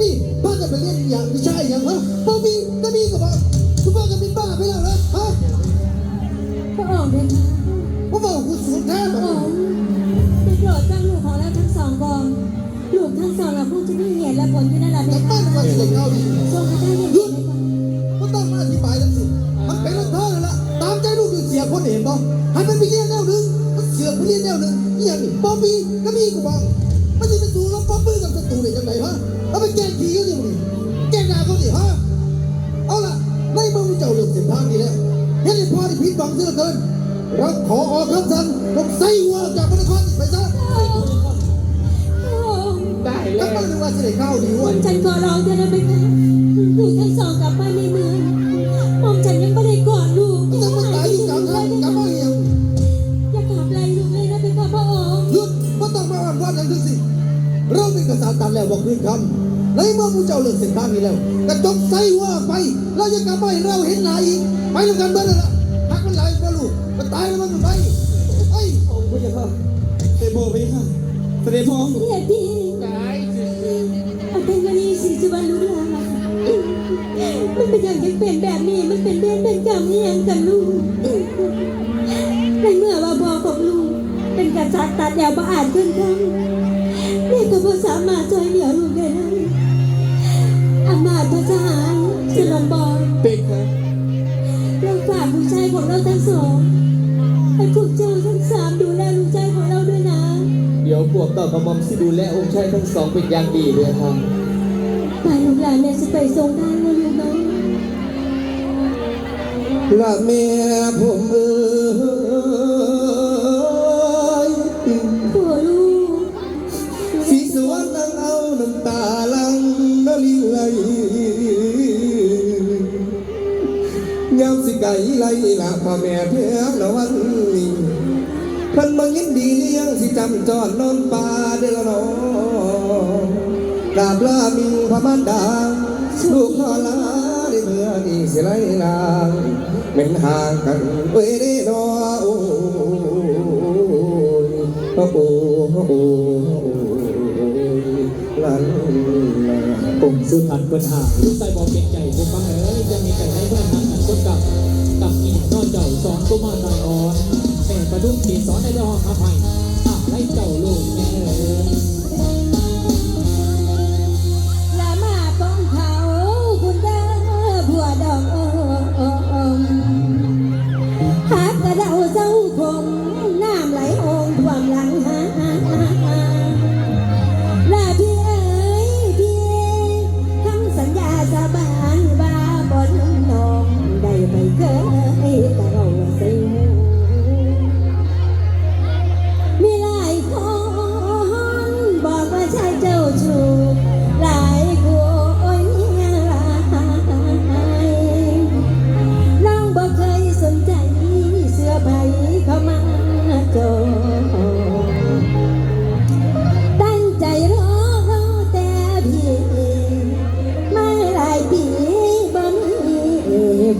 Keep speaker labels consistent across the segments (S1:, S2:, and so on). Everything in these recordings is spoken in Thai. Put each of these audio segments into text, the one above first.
S1: นี่ป้าจะไปเรียนอย่างไม่ใช่อย่างฮะพ่อมีก็มีกับบอกคุณป้าจะเป็นบ้าไปแล้วนะฮะ
S2: พระองค์เป็นคะ
S1: ผมบอกคุณสูญแท้
S2: พ
S1: แบ
S2: ระ
S1: บ
S2: องค์ได้โปรดตั้งลูกของเราทั้งสองก่อนลูกทั้งสองเราพูดจะมีเหตุและผลอยู่นั่นแหละเพ
S1: แต่
S2: คะ
S1: ป้าจะมาเสียเงาดิ
S2: ทรงพระทัยอย่าง
S1: หยุ
S2: นี้
S1: ด
S2: เลยก่อน
S1: ก็ต้องมาอธิบายแล้วสิมันเป็นเรื่องเธอแล้วล่ะตามใจลูกอยู่เสียคนเห็นบ่ให้มันไปเรียนแนวหนึ่งมันเสือกไปเรียนแนวหนึ่งนี่อย่างนี้ป๊อปปี้ก็มีกูบอกะเอาไปแกล้งผีเขาดิมึงแกล้งด่าเขาดิฮะเอาล่ะในเมื่อมึงเจ้าเลือกเส้นทางนี้แล้วเห็นพ่อที่ผิดหวังเสือเกินเราขอออกคำสั่งต้องใส่หัวจากพระนครไปซะ
S3: ได้
S1: แล้
S3: แล้วว
S1: มันนึกว่าเสด็จเข้าดีวะ
S2: ฉันขอร้องเธอนะเพคะ
S1: จ้าเลื
S2: อ
S1: กเส้นทางนี้แล้วกระจกใส่หัวออกไปเราจะกลับไปเราเห็นหนาอีกไปแล้วกันเบิดนั่นละพักมันไหลมาลูกมันตายแล้วมันไปไอ้ย
S3: องค์พระเจ้าค่ะเสด็จพ่อพระเจ้าค่ะเสด็จพ่อ
S2: เรียพี่
S3: ตายสิ
S2: อัตมานีสีสุวรรลูกหลานมันเป็นอย่างยังเป็นแบบนี้มันเป็นเรื่องเป็นกรรมนี่ยังกันลูกในเมื่อว่าพ่อของลูกเป็นกษัตริย์ตัดแนวประอาจขึ้นคำนี่ก็พอสามารถช่วยเหลือลูกได้แล้ว อามาตย์พระทหารสลมบอล
S3: เป็กครับ
S2: เราฝากผู้ชายของเราทั้งสองให้พวกเจ้าทั้งสามดูแลลูกชายของเราด้วยนะ
S3: เดี๋ยวพวกต่อกระหม่อมสิดูแลองค์ชายทั้งสองเป็นอย่างดีเลยครับ
S2: ไปลูกหลานเนี่ยจะไปทรงทานนะลูกนะ
S1: ละเมียผมเอ้ย ไก่ไล่ละพ่อแม่เพียงละวันนี้เพิ่นมายินดีเลี้ยงสิจำจอดนอนป่าเด้อละน้องกราบลามิงพระมารดาลูกพ่อลาได้เมื่อนี้สิไล่ลางเหม็นห่างกันเว้ยเด้อโอ้ยโอ้โอ้
S4: ผมสุทันปัญหาลูกใส่บอกเป็นใจบุฟังเอ้ยจะมีใจให้เพื่อนทางกันคนกับกับอีกนอกเจ้าสองกุมารน้อยอ่อนแต่ประดุมขีสอนในเรื่องอภัยอะ
S2: ให้เจ้าลูกแม่เอ้ย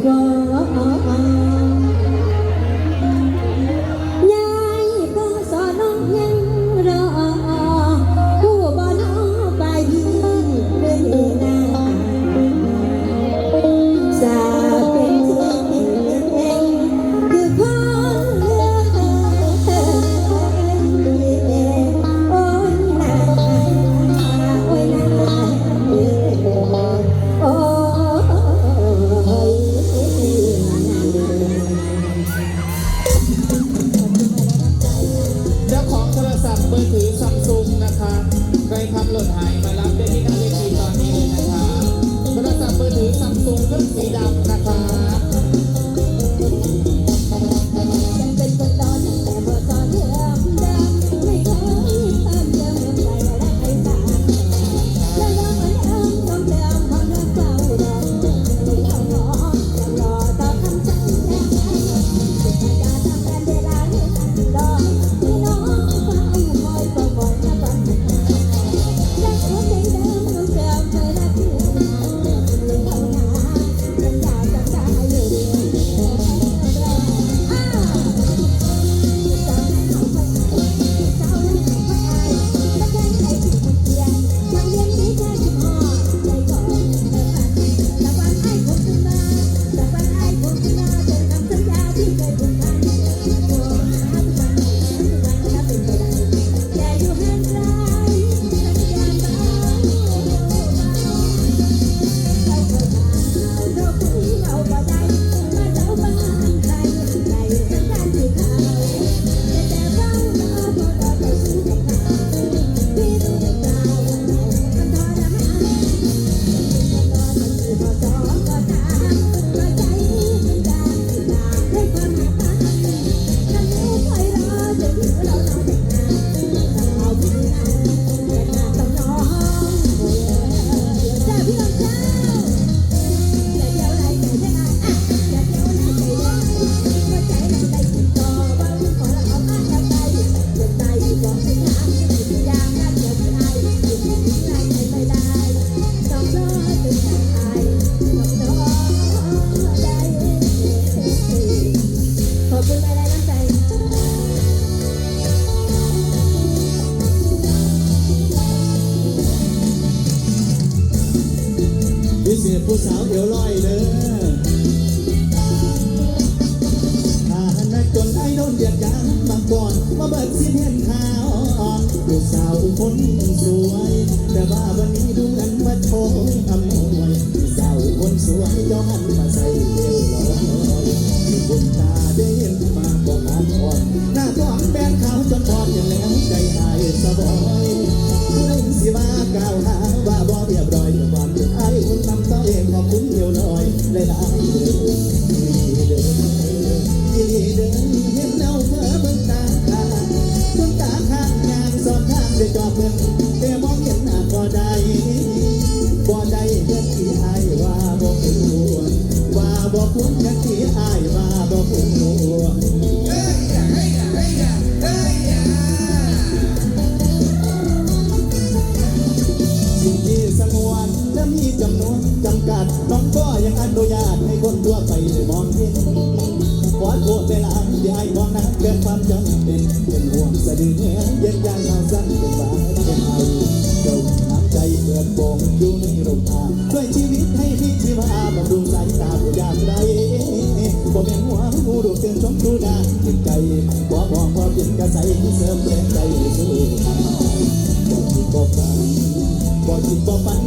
S4: บ่
S5: ผู้สาวเอวลอยเด้อถ้านักจนไอ้โดนเดียดกันบางก่อนมาเบิดสิเห็นข่าวอ่อนผู้สาวคนสวย แต่ว่าวันนี้ดูงันมาโชว์อำนวยผู้สาวคนสวยย้อนมาใส่ ว่ายมาบ่ควรเงินที่อายว่าบ่ควรสิ่งที่สงวนและมีจำนวนจำกัด น้องก็ยังอนุญาตให้คนทั่วไปได้มองเห็นขอโทษเวลาที่ไอ้มองนั้นเกินความจำเป็นเป็นห่วงสะดือเนื้อเย็นยางข่าวสั้นเป็นบาำใจเปิดโปงอยู่ในโรงทาด้วยชีวิตให้มีชีวาบำรุงสายตาผู้ยากไรบ่เป็นหัวงูดูเตือนชมดูดาจิตใจบ่มองบ่เป็นกระใสเสริมแรงใจสู้บ่คิดบ่ฝันบ่จิตบ่ฝัน